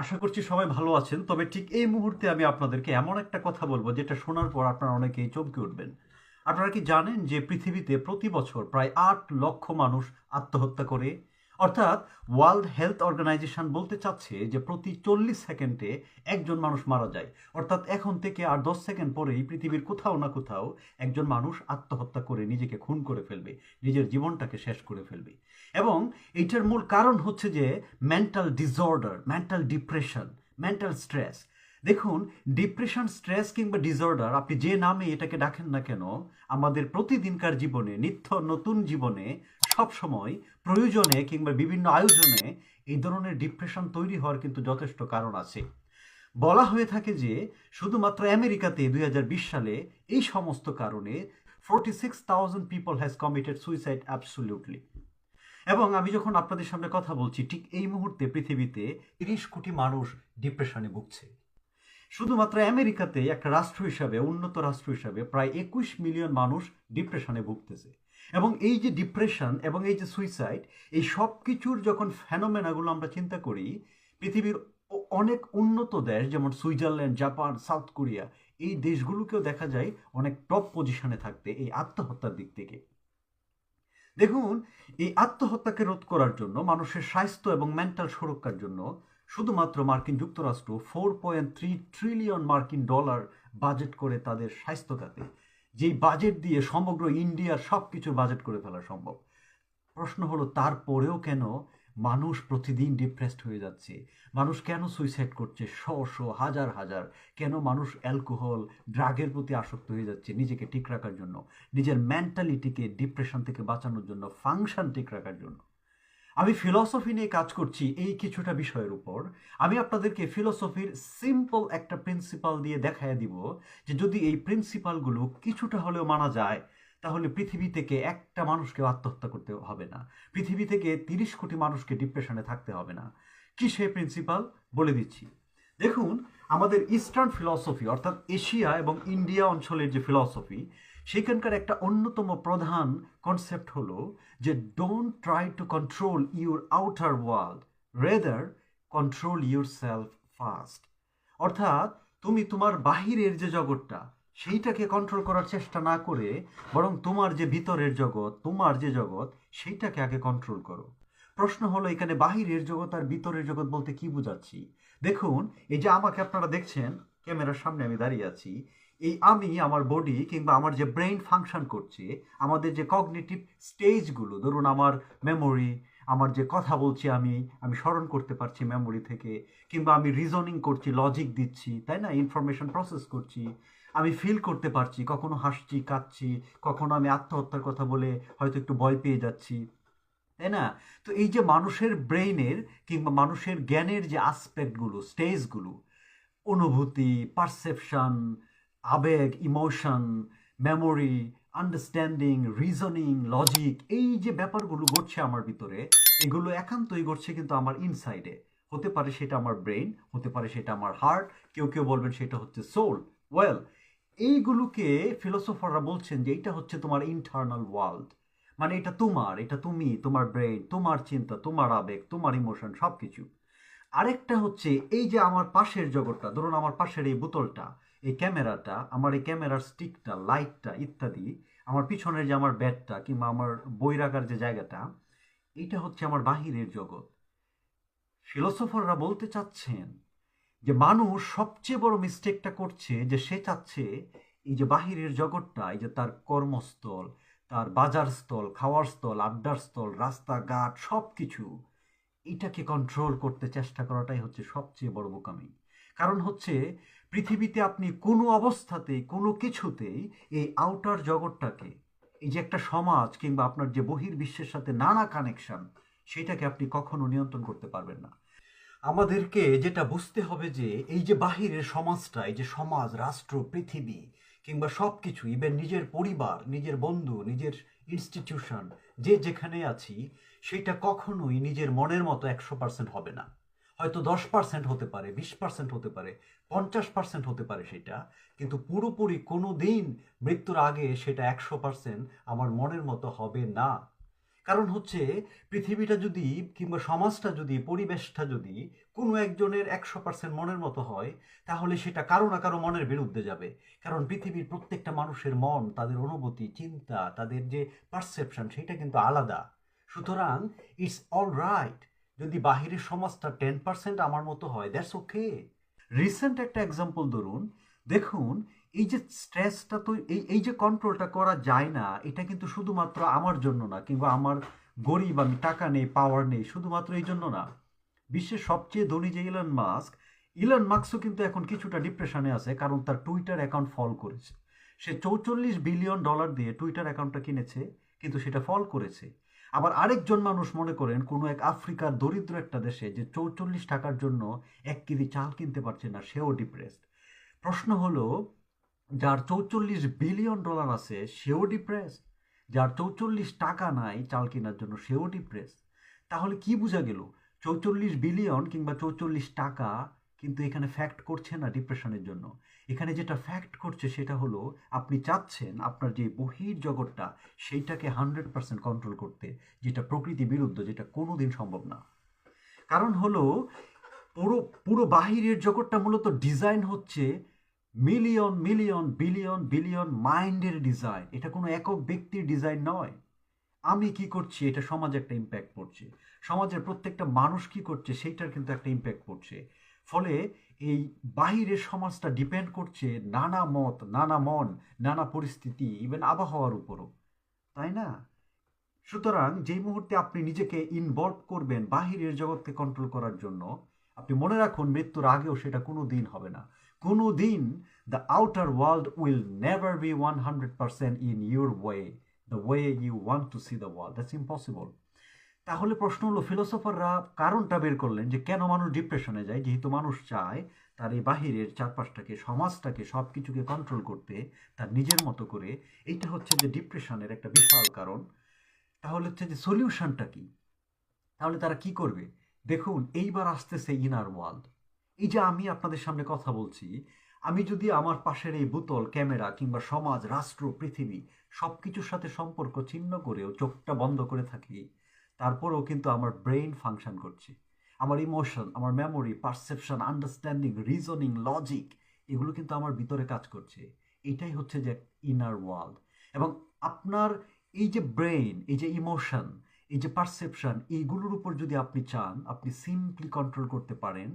আশা করছি সবাই ভালো আছেন। তবে ঠিক এই মুহূর্তে আমি আপনাদেরকে এমন একটা কথা বলব, যেটা শোনার পর আপনারা অনেকেই চমকে উঠবেন। আপনারা কি জানেন যে পৃথিবীতে প্রতি বছর প্রায় আট লক্ষ মানুষ আত্মহত্যা করে? অর্থাৎ ওয়ার্ল্ড হেলথ অর্গানাইজেশন বলতে চাচ্ছে যে প্রতি চল্লিশ সেকেন্ডে একজন মানুষ মারা যায়। অর্থাৎ এখন থেকে আর দশ সেকেন্ড পরেই পৃথিবীর কোথাও না কোথাও একজন মানুষ আত্মহত্যা করে নিজেকে খুন করে ফেলবে, নিজের জীবনটাকে শেষ করে ফেলবে। এবং এইটার মূল কারণ হচ্ছে যে mental disorder mental depression mental stress দেখুন ডিপ্রেশন স্ট্রেস কিংবা ডিসঅর্ডার আপনি যে নামে এটাকে ডাকেন না কেন, আমাদের প্রতিদিনকার জীবনে, নিত্য নতুন জীবনে, সবসময় প্রয়োজনে কিংবা বিভিন্ন আয়োজনে এই ধরনের ডিপ্রেশন তৈরি হওয়ার কিন্তু যথেষ্ট কারণ আছে। বলা হয়ে থাকে যে, শুধুমাত্র আমেরিকাতে দুই হাজার বিশ সালে এই সমস্ত কারণে forty six thousand people has committed suicide absolutely এবং আমি যখন আপনাদের সামনে কথা বলছি, ঠিক এই মুহূর্তে পৃথিবীতে তিরিশ কোটি মানুষ ডিপ্রেশনে ভুগছে। শুধুমাত্র আমেরিকাতে একটা রাষ্ট্র হিসাবে, উন্নত রাষ্ট্র হিসাবে প্রায় একুশ মিলিয়ন মানুষ ডিপ্রেশনে ভুগতেছে। এবং এই যে ডিপ্রেশন এবং এই যে সুইসাইড এই সব কিছুর যখন ফ্যানোমেনাগুলো আমরা চিন্তা করি, পৃথিবীর অনেক উন্নত দেশ, যেমন সুইজারল্যান্ড, জাপান, সাউথ কোরিয়া, এই দেশগুলোকেও দেখা যায় অনেক টপ পজিশনে থাকতে এই আত্মহত্যার দিক থেকে। দেখুন, এই আত্মহত্যাকে রোধ করার জন্য, মানুষের স্বাস্থ্য এবং মেন্টাল সুরক্ষার জন্য শুধুমাত্র মার্কিন যুক্তরাষ্ট্র ফোর পয়েন্ট থ্রি ট্রিলিয়ন মার্কিন ডলার বাজেট করে তাদের স্বাস্থ্য খাতে যেই বাজেট দিয়ে সমগ্র ইন্ডিয়ার সব কিছু বাজেট করে ফেলা সম্ভব। প্রশ্ন হলো, তারপরেও কেন মানুষ প্রতিদিন ডিপ্রেসড হয়ে যাচ্ছে? মানুষ কেন সুইসাইড করছে? শ শ, হাজার হাজার। কেন মানুষ অ্যালকোহল ড্রাগের প্রতি আসক্ত হয়ে যাচ্ছে? নিজেকে ঠিক রাখার জন্য, নিজের মেন্টালিটিকে ডিপ্রেশন থেকে বাঁচানোর জন্য ফাংশন ঠিক রাখার জন্য। আমি ফিলসফি নিয়ে কাজ করছি এই কিছুটা বিষয়ের উপর। আমি আপনাদেরকে ফিলসফির সিম্পল একটা প্রিন্সিপাল দিয়ে দেখায় দিব যে যদি এই প্রিন্সিপালগুলো কিছুটা হলেও মানা যায়, তাহলে পৃথিবী থেকে একটা মানুষকে আত্মহত্যা করতে হবে না। পৃথিবী থেকে তিরিশ কোটি মানুষকে ডিপ্রেশনে থাকতে হবে না। কি সে প্রিন্সিপাল বলে দিচ্ছি। দেখুন, আমাদের ইস্টার্ন ফিলসফি অর্থাৎ এশিয়া এবং ইন্ডিয়া অঞ্চলের যে ফিলসফি সেখানকার একটা অন্যতম প্রধান কনসেপ্ট হলো যে don't try to control your outer world rather control yourself first অর্থাৎ তুমি তোমার বাহিরের যে জগৎটা, সেইটাকে কন্ট্রোল করার চেষ্টা না করে বরং তোমার যে ভিতরের জগৎ, তোমার যে জগৎ, সেইটাকে আগে কন্ট্রোল করো। প্রশ্ন হলো এখানে বাহিরের জগৎ আর ভিতরের জগৎ বলতে কি বোঝাচ্ছি? দেখুন, এই যে আমাকে আপনারা দেখছেন, ক্যামেরার সামনে আমি দাঁড়িয়ে আছি এই আমি, আমার বডি কিংবা আমার যে ব্রেইন ফাংশন করছে, আমাদের যে কগনেটিভ স্টেজগুলো ধরুন আমার মেমোরি আমার যে কথা বলছি আমি আমি স্মরণ করতে পারছি মেমোরি থেকে, কিংবা আমি রিজনিং করছি লজিক দিচ্ছি, তাই না? ইনফরমেশন প্রসেস করছি, আমি ফিল করতে পারছি, কখনো হাসছি, কাঁদছি, কখনো আমি আত্মহত্যার কথা বলে হয়তো একটু ভয় পেয়ে যাচ্ছি, তাই না? তো এই যে মানুষের ব্রেইনের কিংবা মানুষের জ্ঞানের যে আসপেক্টগুলো স্টেজগুলো অনুভূতি পারসেপশন আবেগ emotion memory understanding reasoning logic এই যে ব্যাপারগুলো ঘটছে আমার ভিতরে, এগুলো একান্তই ঘটছে কিন্তু আমার ইনসাইডে হতে পারে সেটা আমার ব্রেন হতে পারে সেটা আমার হার্ট কেউ কেউ বলবেন সেটা হচ্ছে সোল ওয়েল এইগুলোকে ফিলোসোফাররা বলছেন যে এটা হচ্ছে তোমার ইন্টারনাল ওয়ার্ল্ড মানে এটা তোমার, এটা তুমি, তোমার ব্রেন তোমার চিন্তা, তোমার আবেগ, তোমার ইমোশন সব কিছু আরেকটা হচ্ছে এই যে আমার পাশের জগৎটা, ধরুন আমার পাশের এই বোতলটা এই ক্যামেরাটা, আমার এই ক্যামেরার স্টিকটা লাইটটা ইত্যাদি, আমার পিছনের যে আমার ব্যাটটা কিংবা আমার বই রাখার যে জায়গাটা, এটা হচ্ছে আমার বাহিরের জগৎ। ফিলোসোফাররা বলতে চাচ্ছেন যে মানুষ সবচেয়ে বড় মিস্টেকটা করছে যে সে চাচ্ছে এই যে বাহিরের জগৎটা, এই যে তার কর্মস্থল, তার বাজার স্থল, খাওয়ার স্থল, আড্ডার স্থল, রাস্তাঘাট সব কিছু এটাকে কন্ট্রোল করতে চেষ্টা করাটাই হচ্ছে সবচেয়ে বড় বোকামি। কারণ হচ্ছে পৃথিবীতে আপনি কোনো অবস্থাতেই, কোনো কিছুতেই এই আউটার জগৎটাকে, এই যে একটা সমাজ কিংবা আপনার যে বহির্বিশ্বের সাথে নানা কানেকশন সেটাকে আপনি কখনো নিয়ন্ত্রণ করতে পারবেন না। আমাদেরকে যেটা বুঝতে হবে যে, এই যে বাহিরের সমাজটা, এই যে সমাজ, রাষ্ট্র, পৃথিবী কিংবা সব কিছু ইভেন নিজের পরিবার, নিজের বন্ধু, নিজের ইনস্টিটিউশন যে যেখানে আছি, সেটা কখনোই নিজের মনের মতো একশো পার্সেন্ট হবে না। হয়তো দশ পার্সেন্ট হতে পারে, বিশ পার্সেন্ট হতে পারে, পঞ্চাশ পার্সেন্ট হতে পারে সেটা, কিন্তু পুরোপুরি কোনো দিন মৃত্যুর আগে সেটা একশো পার্সেন্ট আমার মনের মতো হবে না। কারণ হচ্ছে পৃথিবীটা যদি কিংবা সমাজটা যদি, পরিবেশটা যদি কোনো একজনের একশো পার্সেন্ট মনের মতো হয়, তাহলে সেটা কারও না কারও মনের বিরুদ্ধে যাবে। কারণ পৃথিবীর প্রত্যেকটা মানুষের মন, তাদের অনুভূতি, চিন্তা, তাদের যে পারসেপশন সেটা কিন্তু আলাদা। সুতরাং ইটস অল রাইট যদি বাহিরের সমাজটা টেন পার্সেন্ট আমার মতো হয় দ্যাটস ওকে রিসেন্ট একটা এক্সাম্পল ধরুন, দেখুন, এই যে স্ট্রেসটা তো, এই এই যে কন্ট্রোলটা করা যায় না, এটা কিন্তু শুধুমাত্র আমার জন্য না, কিংবা আমার গরিব, আমি টাকা নেই পাওয়ার নেই, শুধুমাত্র এই জন্য না। বিশ্বের সবচেয়ে ধনী যে ইলন মাস্ক ইলন মাস্কও কিন্তু এখন কিছুটা ডিপ্রেশনে আছে, কারণ তার টুইটার অ্যাকাউন্ট ফল করেছে। সে চৌচল্লিশ বিলিয়ন ডলার দিয়ে টুইটার অ্যাকাউন্টটা কিনেছে, কিন্তু সেটা ফল করেছে। আবার আরেকজন মানুষ মনে করেন, কোনো এক আফ্রিকার দরিদ্র একটা দেশে যে চৌচল্লিশ টাকার জন্য এক কেজি চাল কিনতে পারছে না, সেও ডিপ্রেসড প্রশ্ন হলো, যার চৌচল্লিশ বিলিয়ন ডলার আছে, সেও ডিপ্রেস যার চৌচল্লিশ টাকা নাই চাল কেনার জন্য, সেও ডিপ্রেস তাহলে কি বোঝা গেল? চৌচল্লিশ বিলিয়ন কিংবা চৌচল্লিশ টাকা কিন্তু এখানে ফ্যাক্ট করছে না ডিপ্রেশনের জন্য। এখানে যেটা ফ্যাক্ট করছে সেটা হলো, আপনি চাচ্ছেন আপনার যে বহির জগৎটা, সেইটাকে হান্ড্রেড পার্সেন্ট কন্ট্রোল করতে, যেটা প্রকৃতি বিরুদ্ধ, যেটা কোনো দিন সম্ভব না। কারণ হলো, পুরো পুরো বাহিরের জগৎটা মূলত ডিজাইন হচ্ছে মিলিয়ন মিলিয়ন বিলিয়ন বিলিয়ন মাইন্ডের ডিজাইন এটা কোনো একক ব্যক্তির ডিজাইন নয়। আমি কি করছি, এটা সমাজে একটা ইম্প্যাক্ট পড়ছে। সমাজের প্রত্যেকটা মানুষ কি করছে, সেইটার কিন্তু একটা ইম্প্যাক্ট পড়ছে। ফলে এই বাহিরের সমাজটা ডিপেন্ড করছে নানা মত, নানা মন, নানা পরিস্থিতি ইভেন আবহাওয়ার উপরও। তাই না? সুতরাং যেই মুহূর্তে আপনি নিজেকে ইনভলভ করবেন বাহিরের জগৎকে কন্ট্রোল করার জন্য, আপনি মনে রাখুন মৃত্যুর আগেও সেটা কোনো দিন হবে না। কোনো দিন the outer world will never be one hundred percent in your way the way you want to see the world that's impossible তাহলে প্রশ্ন হলো ফিলোসফাররা কারণটা বের করলেন যে কেন মানুষ ডিপ্রেশনে যায়? যেহেতু মানুষ চায় তার এই বাহিরের চারপাশটাকে, সমাজটাকে সব কিছুকে কন্ট্রোল করতে তার নিজের মতো করে। এইটা হচ্ছে যে ডিপ্রেশনের একটা বিশাল কারণ। তাহলে হচ্ছে যে সলিউশনটা কি? তাহলে তারা কি করবে? দেখুন, এইবার আসতেছে ইনার ওয়ার্ল্ড এই যে আমি আপনাদের সামনে কথা বলছি, আমি যদি আমার পাশের এই বোতল, ক্যামেরা কিংবা সমাজ, রাষ্ট্র, পৃথিবী সব কিছুর সাথে সম্পর্ক ছিন্ন করেও চোখটা বন্ধ করে থাকি তারপরেও কিন্তু আমার ব্রেইন ফাংশন করছে। আমার ইমোশন আমার memory perception understanding reasoning logic এগুলো কিন্তু আমার ভিতরে কাজ করছে। এটাই হচ্ছে যে ইনার ওয়ার্ল্ড এবং আপনার এই যে ব্রেইন এই যে ইমোশন এই যে পারসেপশন এইগুলোর উপর যদি আপনি চান, আপনি সিম্পলি কন্ট্রোল করতে পারেন।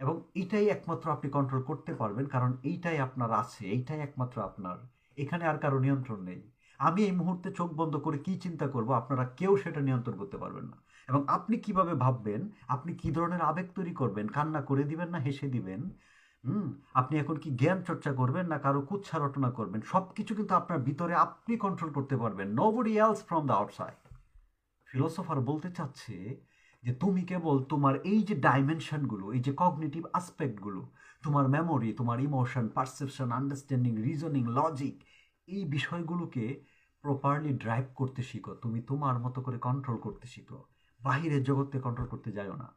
এবং এইটাই একমাত্র আপনি কন্ট্রোল করতে পারবেন, কারণ এইটাই আপনার আছে, এইটাই একমাত্র আপনার। এখানে আর কারও নিয়ন্ত্রণ নেই। আমি এই মুহূর্তে চোখ বন্ধ করে কি চিন্তা করব, আপনারা কেউ সেটা নিয়ন্ত্রণ করতে পারবেন না। এবং আপনি কীভাবে ভাববেন, আপনি কি ধরনের আবেগ তৈরি করবেন, কান্না করে দিবেন না হেসে দিবেন? হুম? আপনি এখন কি জ্ঞান চর্চা করবেন না কারও কুচ্ছা রটনা করবেন? সব কিছু কিন্তু আপনার ভিতরে আপনি কন্ট্রোল করতে পারবেন। Nobody else from the outside philosopher বলতে চাচ্ছে যে, তুমি কেবল তোমার এই যে ডাইমেনশনগুলো এই যে কগনিটিভ আসপেক্টগুলো তোমার মেমোরি তোমার emotion perception understanding reasoning logic এই বিষয়গুলোকে প্রপারলি ড্রাইভ করতে শিখো। তুমি তোমার মতো করে কন্ট্রোল করতে শিখো। বাহিরের জগৎকে কন্ট্রোল করতে যাও না।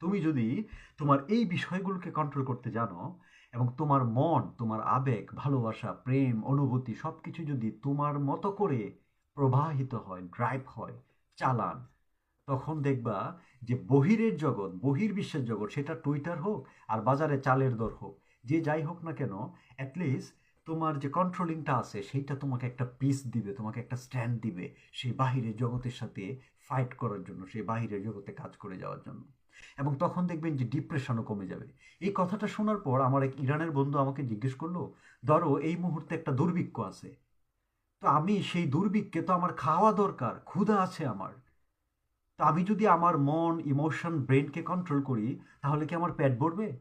তুমি যদি তোমার এই বিষয়গুলোকে কন্ট্রোল করতে জানো এবং তোমার মন, তোমার আবেগ, ভালোবাসা, প্রেম, অনুভূতি সব কিছু যদি তোমার মতো করে প্রবাহিত হয় ড্রাইভ হয়, চালান, তখন দেখবা যে বহিরের জগৎ, বহির্বিশ্বের জগৎ সেটা টুইটার হোক আর বাজারে চালের দর হোক, যে যাই হোক না কেন অ্যাটলিস্ট তোমার যে কন্ট্রোলিংটা আছে, সেইটা তোমাকে একটা পিস দিবে, তোমাকে একটা স্ট্যান্ড দিবে সেই বাহিরের জগতের সাথে ফাইট করার জন্য, সেই বাহিরের জগতে কাজ করে যাওয়ার জন্য। এবং তখন দেখবেন যে ডিপ্রেশনও কমে যাবে। এই কথাটা শোনার পর আমার এক ইরানের বন্ধু আমাকে জিজ্ঞেস করল, ধরো এই মুহূর্তে একটা দুর্ভিক্ষ আছে। তো আমি সেই দুর্ভিক্ষে তো আমার খাওয়া দরকার, ক্ষুধা আছে আমার। তো আমি যদি আমার মন ইমোশন ব্রেনকে কন্ট্রোল করি, তাহলে কি আমার পেট ভরবে?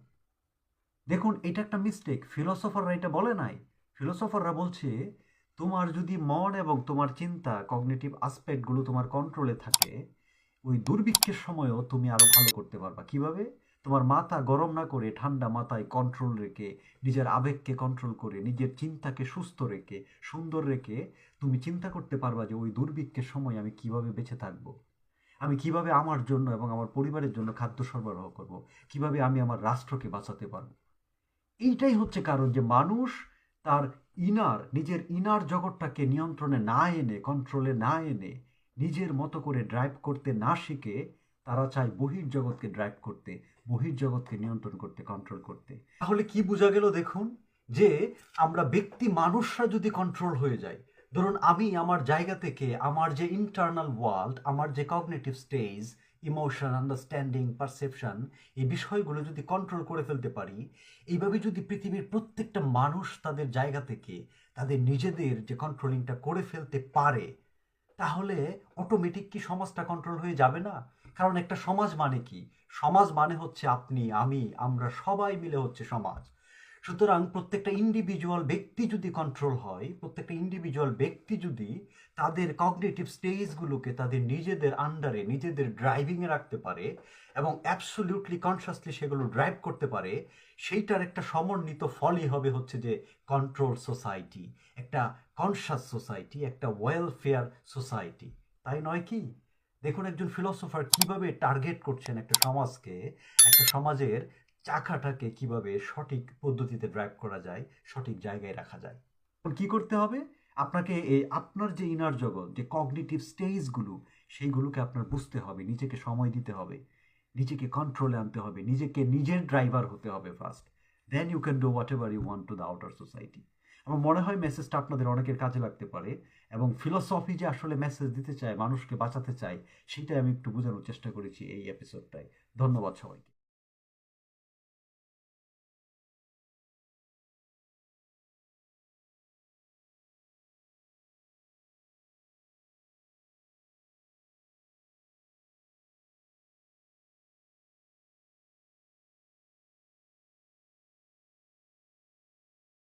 দেখুন, এটা একটা মিস্টেক ফিলোসফাররা এটা বলে নাই। ফিলোসফাররা বলছে, তোমার যদি মন এবং তোমার চিন্তা কগনেটিভ আসপেক্টগুলো তোমার কন্ট্রোলে থাকে, ওই দুর্ভিক্ষের সময়ও তুমি আরও ভালো করতে পারবা। কীভাবে? তোমার মাথা গরম না করে ঠান্ডা মাথায় কন্ট্রোল রেখে, নিজের আবেগকে কন্ট্রোল করে, নিজের চিন্তাকে সুস্থ রেখে, সুন্দর রেখে তুমি চিন্তা করতে পারবা যে ওই দুর্ভিক্ষের সময় আমি কীভাবে বেঁচে থাকব। আমি কীভাবে আমার জন্য এবং আমার পরিবারের জন্য খাদ্য সরবরাহ করব? কীভাবে আমি আমার রাষ্ট্রকে বাঁচাতে পারব? এইটাই হচ্ছে কারণ যে মানুষ তার ইনার, নিজের ইনার জগৎটাকে নিয়ন্ত্রণে না এনে কন্ট্রোলে না এনে, নিজের মতো করে ড্রাইভ করতে না শিখে, তারা চায় বহির্জগৎকে ড্রাইভ করতে বহির্জগৎকে নিয়ন্ত্রণ করতে কন্ট্রোল করতে। তাহলে কি বোঝা গেল দেখুন? যে আমরা ব্যক্তি মানুষরা যদি কন্ট্রোল হয়ে যায় ধরুন আমি আমার জায়গা থেকে, আমার যে ইন্টারনাল ওয়ার্ল্ড আমার যে cognitive stage emotion understanding perception এই বিষয়গুলো যদি কন্ট্রোল করে ফেলতে পারি, এইভাবে যদি পৃথিবীর প্রত্যেকটা মানুষ তাদের জায়গা থেকে, তাদের নিজেদের যে কন্ট্রোলিংটা করে ফেলতে পারে, তাহলে অটোমেটিক কি সমাজটা কন্ট্রোল হয়ে যাবে না? কারণ একটা সমাজ মানে কি? সমাজ মানে হচ্ছে আপনি, আমি, আমরা সবাই মিলে হচ্ছে সমাজ। সুতরাং প্রত্যেকটা ইন্ডিভিজুয়াল ব্যক্তি যদি কন্ট্রোল হয়, প্রত্যেকটা ইন্ডিভিজুয়াল ব্যক্তি যদি তাদের কগনেটিভ স্টেজগুলোকে তাদের নিজেদের আন্ডারে নিজেদের ড্রাইভিংয়ে রাখতে পারে এবং অ্যাবসলিউটলি কনসিয়াসলি সেগুলো ড্রাইভ করতে পারে, সেইটার একটা সমন্বিত ফলই হবে হচ্ছে যে কন্ট্রোল সোসাইটি একটা কনসাস সোসাইটি একটা ওয়েলফেয়ার সোসাইটি তাই নয় কি? দেখুন একজন ফিলোসোফার কীভাবে টার্গেট করছেন একটা সমাজকে, একটা সমাজের চাকাটাকে কীভাবে সঠিক পদ্ধতিতে ড্রাইভ করা যায়, সঠিক জায়গায় রাখা যায়? কি করতে হবে? আপনাকে এই আপনার যে ইনার জগৎ, যে কগনিটিভ স্টেজগুলো সেইগুলোকে আপনার বুঝতে হবে, নিজেকে সময় দিতে হবে, নিজেকে কন্ট্রোলে আনতে হবে, নিজেকে নিজের ড্রাইভার হতে হবে first then you can do whatever you want to the outer society আমার মনে হয় মেসেজটা আপনাদের অনেকের কাজে লাগতে পারে এবং ফিলোসফি যে আসলে মেসেজ দিতে চায়, মানুষকে বাঁচাতে চায়, সেটাই আমি একটু বোঝানোর চেষ্টা করেছি এই এপিসোডটায় ধন্যবাদ সবাইকে।